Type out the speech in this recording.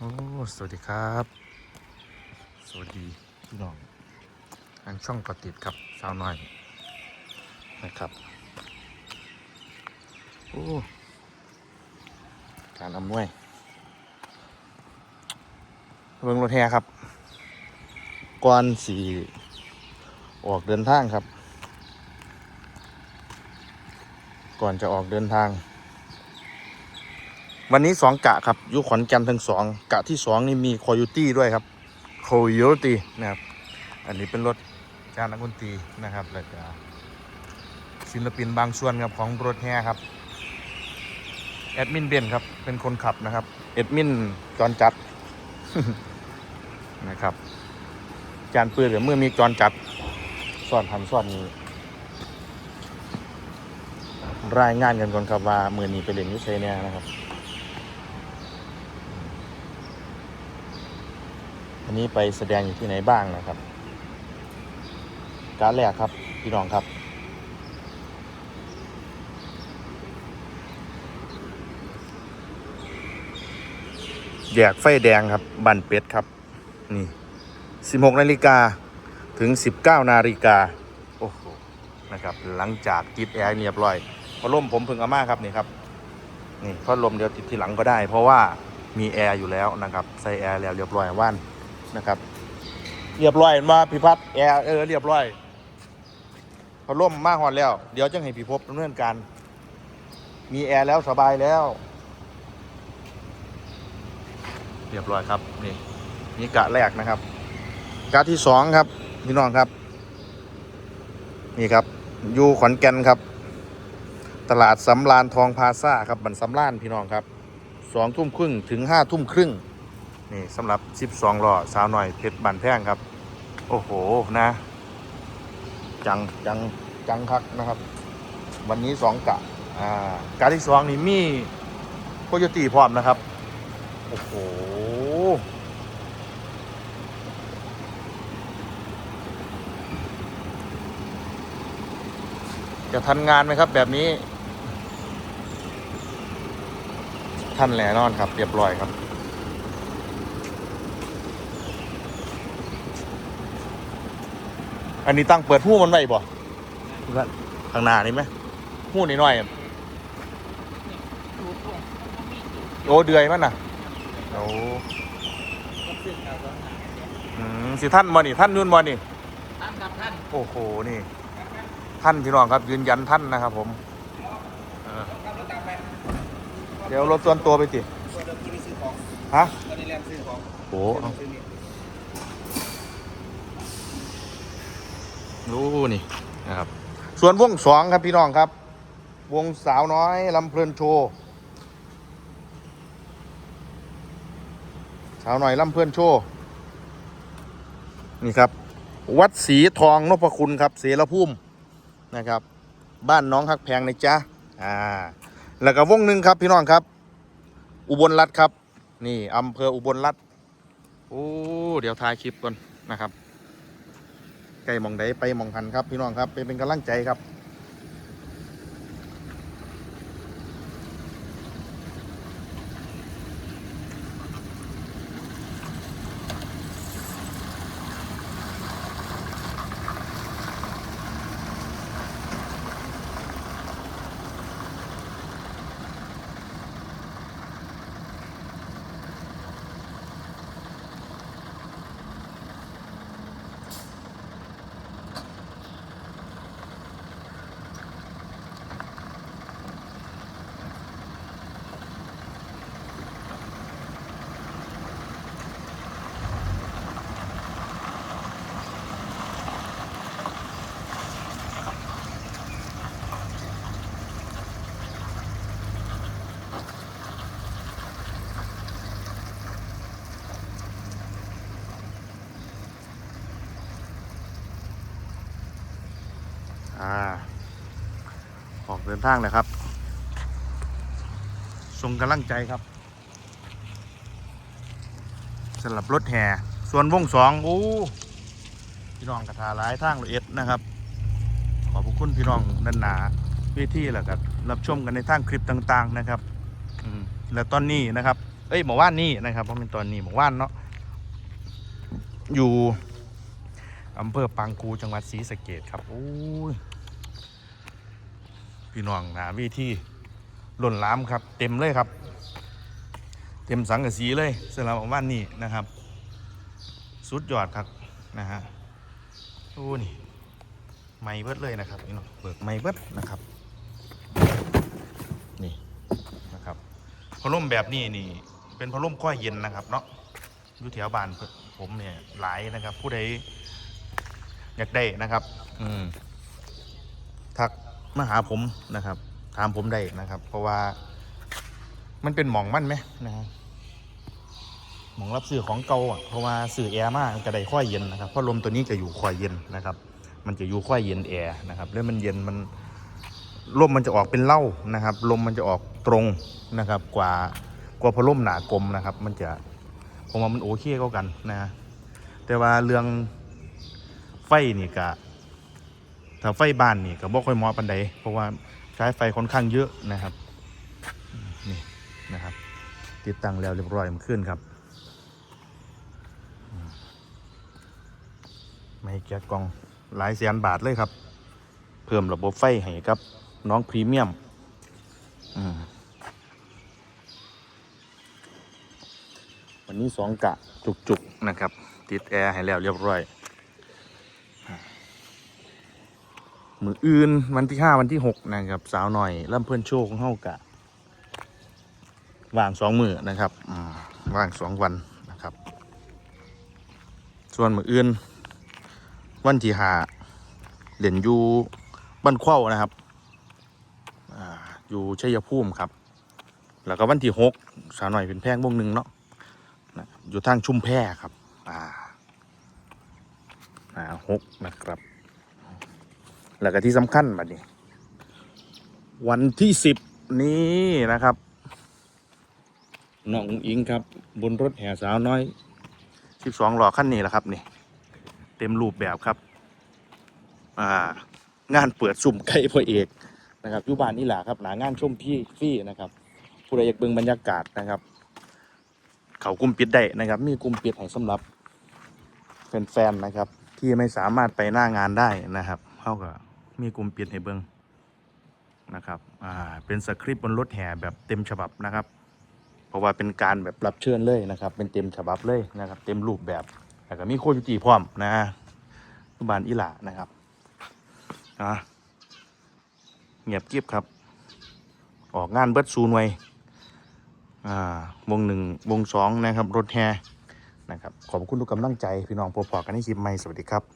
โอ้ สวัสดีครับ สวัสดีพี่น้องทางช่องกระติดครับสาวน้อยนะครับ โอ้ การอำนวยเบิ่งรถแฮครับก่อนสีออกเดินทางครับ ก่อนจะออกเดินทาง วันนี้สองกะครับยุขอนแก่นทั้งสองกะที่สองนี่มีคอยตี้ด้วยครับคอยตี้นะครับอันนี้เป็นรถจานนักดนตรีนะครับแล้วก็ศิลปินบางส่วนครับของรถแห่ครับแอดมินเบนครับเป็นคนขับนะครับแอดมินจอนจัดนะครับจานปืนหรือเมื่อมีจอนจัดซ่อนทันซ่อนนี้รายงานกันก่อนครับว่ามือนี้ไปเล่นยุเซเนี่ยนะครับ อันนี้ไปแสดงอยู่ที่ไหนบ้างนะครับ การแรกครับพี่น้องครับ แยกไฟแดงครับบันเป็ดครับ นี่ 16 นาฬิกาถึง 19 นาฬิกาโอ้โหนะครับ หลังจากติดแอร์เรียบร้อยพัดลมผมพึ่งอามาครับนี่ครับนี่พัดลมเดี๋ยวติดทีหลังก็ได้ เพราะว่ามีแอร์อยู่แล้วนะครับ ใส่แอร์แล้วเรียบร้อยว่าน นะครับ เรียบร้อยมาพิพัฒน์แอร์เออเรียบร้อยพอล่มมากหอดแล้ว เดี๋ยวจะให้พี่พบดำเนินการ มีแอร์แล้วสบายแล้ว เรียบร้อยครับนี่นี่กะแรกนะครับกะที่สองครับพี่น้องครับ นี่ครับอยู่ขอนแก่นครับ ตลาดสำรานทองพาซ่าครับบันสำรานพี่น้องครับสองทุ่มครึ่งถึงห้าทุ่มครึ่ง นี่สำหรับ 12ล้อสาวหน่อยเพชรบันแพงครับ โอ้โหนะ จังจังจังคักนะครับ วันนี้สองกะอ่ากะที่สองนี่มีโคโยตีพร้อมนะครับ โอ้โหจะทันงานไหมครับแบบนี้ ท่านแหล่นอนครับ เรียบร้อยครับ อันนี้ตั้งเปิดหู้มันไว้บ่ข้างหน้านี่ไหมหู้นิดหน่อยอะโอ้เดือยมันน่ะโอ้อืมสิท่านบ่นี่ท่านยุ่นบ่นี่ท่านครับท่านโอ้โหนี่ ท่านพี่น้องครับยืนยันท่านนะครับผมเออขับรถตามไปเดี๋ยวรถส่วนตัวไปสิตัวเดิมที่ไปซื้อของฮะตอนนี้แลนซื้อของโอ้ เอาซื้อนี่รู้นี่นะครับ ส่วนวงสองครับพี่น้องครับ วงสาวน้อยลำเพลินโชว์สาวหน่อยลำเพลินโชว์นี่ครับ วัดศรีทองนพคุณครับ เสรภูมินะครับ บ้านน้องฮักแพงในจ๊ะอ่า แล้วก็วงหนึ่งครับพี่น้องครับ อุบลรัฐครับ นี่อำเภออุบลรัฐโอ้ เดี๋ยวถ่ายคลิปก่อนนะครับ ไก่มองใดไปมองหันครับพี่น้องครับไปเป็นกำลังใจครับ อ่าออกเดินทางเลยครับส่งกำลังใจครับสำหรับรถแห่ส่วนวงสองโอ้พี่น้องกระทาหลายทางละเอ็ดนะครับ ขอบคุณพี่น้องด้านหนาเวทีแล้วก็รับชมกันในทางคลิปต่าง ๆนะครับและตอนนี้นะครับ เอ้ยหมู่านนี่นะครับเพราะเป็นตอนนี้หมู่านเนาะอยู่อำเภอปางกูจังหวัดศรีสะเกดครับโอ้ย พี่น้องหนาวิธีล้นล้ามครับ เต็มเลยครับ เต็มสังกะสีเลยสำหรับหมู่บ้านนี่นะครับ สุดยอดครับนะฮะโอ้นี่ไม่เบิดเลยนะครับพี่น้องเบิกไม่เบิดนะครับนี่นะครับพัดลมแบบนี้นี่ เป็นพัดลมก้อยเย็นนะครับเนาะอยู่แถวบ้านผมเนี่ยหลายนะครับ ผู้ใดอยากได้นะครับ อืมทัก มาหาผมนะครับ ถามผมได้นะครับ เพราะว่ามันเป็นหมองมั่นไหมนะฮะหมองรับซื้อของเก่าอะเพราะว่าซื้อแอร์มากก็ได้ค่อยเย็นนะครับเพราะลมตัวนี้จะอยู่ค่อยเย็นนะครับ มันจะอยู่ค่อยเย็นแอร์นะครับแล้วมันเย็นมันลมมันจะออกเป็นเล้านะครับ ลมมันจะออกตรงนะครับ กว่ากว่าพัดลมหนากลมนะครับ มันจะผมว่ามันโอเคเท่ากันนะ แต่ว่าเรื่องไฟนี่กะ ถ้าไฟบ้านนี่ก็บ่ค่อยเหมาะปานใดเพราะว่าใช้ไฟค่อนข้างเยอะนะครับนี่นะครับ ติดตั้งแล้วเรียบร้อยมันขึ้นครับไม่แกะกล่องหลายแสนบาทเลยครับ เพิ่มระบบไฟให้ครับน้องพรีเมียมวันนี้สองกะจุกๆนะครับ ติดแอร์ให้แล้วเรียบร้อย มืออื่นวันที่ห้าวันที่หกนะครับ สาวหน่อยล่ำเพื่อนโชคของเฮากะว่างสองมือนะครับอว่างสองวันนะครับ ส่วนมืออื่น วันที่หาเหรียญยูบ้านเข้านะครับอยู่ชัยภูมิครับ แล้วก็วันที่หกสาวหน่อยเป็นแพงวงหนึ่งเนาะอยู่ทางชุมแพรครับ อ่าอ่าหกนะครับ แล้วก็ที่สำคัญบัดนี้ วันที่สิบนี้นะครับน้องอุ๋งอิงครับ บนรถแห่สาวน้อยสิบสองหล่อขั้นนี้แหละครับนี่ เต็มรูปแบบครับ อ่างานเปิดสุ่มไก่พ่อเอกนะครับอยู่บ้านนี่แหละครับ หนางานชมพี่ฟี่นะครับผู้ใดอยากเบิ่งบรรยากาศนะครับ เขากลุ่มปิดได้นะครับ มีกลุ่มปิดให้สำหรับแฟนๆนะครับ ที่ไม่สามารถไปหน้างานได้นะครับเขาก็ มีกลุ่มปิดให้เบิงนะครับอ่าเป็นสคริปต์บนรถแห่แบบเต็มฉบับนะครับ เพราะว่าเป็นการแบบรับเชิญเลยนะครับ เป็นเต็มฉบับเลยนะครับ เต็มรูปแบบแล้วก็มีโคจูจีพร้อมนะทุบานอิหลานะครับอะเงียบกิบครับ ออกงานเบิดซูหนวยอ่าวงหนึ่งวงสองนะครับ รถแฮนะครับ ขอบคุณทุกกำลังใจ พี่น้องพบปอกันในคลิปใหม่ สวัสดีครับ